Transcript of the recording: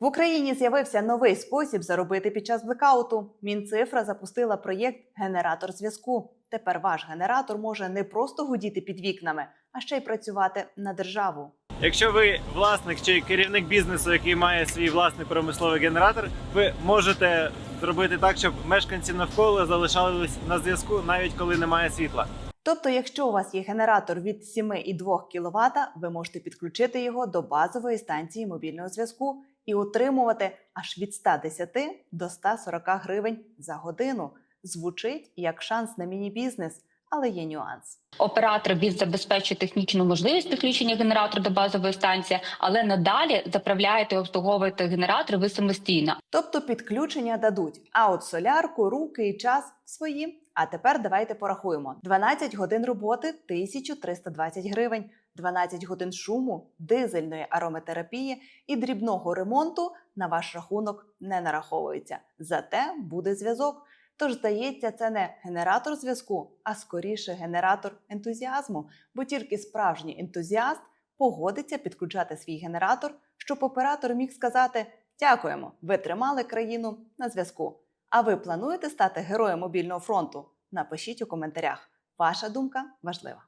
В Україні з'явився новий спосіб заробити під час блекауту. Мінцифра запустила проєкт Генератор зв'язку. Тепер ваш генератор може не просто гудіти під вікнами, а ще й працювати на державу. Якщо ви власник чи керівник бізнесу, який має свій власний промисловий генератор, ви можете зробити так, щоб мешканці навколо залишались на зв'язку навіть коли немає світла. Тобто, якщо у вас є генератор від 7,2 кВт, ви можете підключити його до базової станції мобільного зв'язку і отримувати аж від 110 до 140 гривень за годину. Звучить як шанс на міні-бізнес, але є нюанс. Оператор він забезпечує технічну можливість підключення генератора до базової станції, але надалі заправляєте і обслуговуєте генератор ви самостійно. Тобто підключення дадуть, а от солярку, руки і час свої. А тепер давайте порахуємо: 12 годин роботи 1320 гривень, 12 годин шуму, дизельної ароматерапії і дрібного ремонту на ваш рахунок не нараховується. Зате буде зв'язок. Тож, здається, це не генератор зв'язку, а скоріше генератор ентузіазму, бо тільки справжній ентузіаст погодиться підключати свій генератор, щоб оператор міг сказати: Дякуємо, ви тримали країну на зв'язку. А ви плануєте стати героєм мобільного фронту? Напишіть у коментарях. Ваша думка важлива.